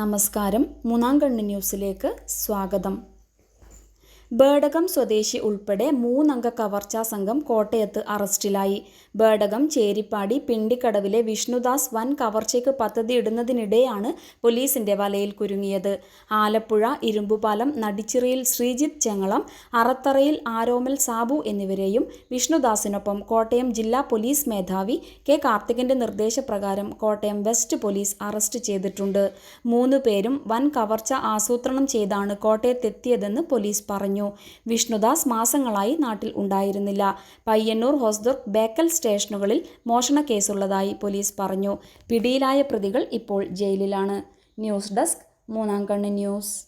നമസ്കാരം. മൂന്നാം കണ്ണ് ന്യൂസിലേക്ക് സ്വാഗതം. ബേഡകം സ്വദേശി ഉൾപ്പെടെ മൂന്നംഗ കവർച്ചാ സംഘം കോട്ടയത്ത് അറസ്റ്റിലായി. ബേഡകം ചേരിപ്പാടി പിണ്ടിക്കടവിലെ വിഷ്ണുദാസ് വൻ കവർച്ചയ്ക്ക് പദ്ധതിയിടുന്നതിനിടെയാണ് പോലീസിന്റെ വലയിൽ കുരുങ്ങിയത്. ആലപ്പുഴ ഇരുമ്പുപാലം നടിച്ചിറയിൽ ശ്രീജിത്ത് ചെങ്ങളം അറത്തറയിൽ ആരോമൽ സാബു എന്നിവരെയും വിഷ്ണുദാസിനൊപ്പം കോട്ടയം ജില്ലാ പോലീസ് മേധാവി കെ കാർത്തികന്റെ നിർദ്ദേശപ്രകാരം കോട്ടയം വെസ്റ്റ് പോലീസ് അറസ്റ്റ് ചെയ്തിട്ടുണ്ട്. മൂന്നു പേരും വൻ കവർച്ച ആസൂത്രണം ചെയ്താണ് കോട്ടയത്തെത്തിയതെന്ന് പോലീസ് പറഞ്ഞു. വിഷ്ണുദാസ് മാസങ്ങളായി നാട്ടിൽ ഉണ്ടായിരുന്നില്ല. പയ്യന്നൂർ ഹൊസ്ദുർഗ് ബേക്കൽ സ്റ്റേഷനുകളിൽ മോഷണ കേസുള്ളതായി പോലീസ് പറഞ്ഞു. പിടിയിലായ പ്രതികൾ ഇപ്പോൾ ജയിലിലാണ്. ന്യൂസ് ഡെസ്ക് മൂന്നാം കണ്ണ് ന്യൂസ്.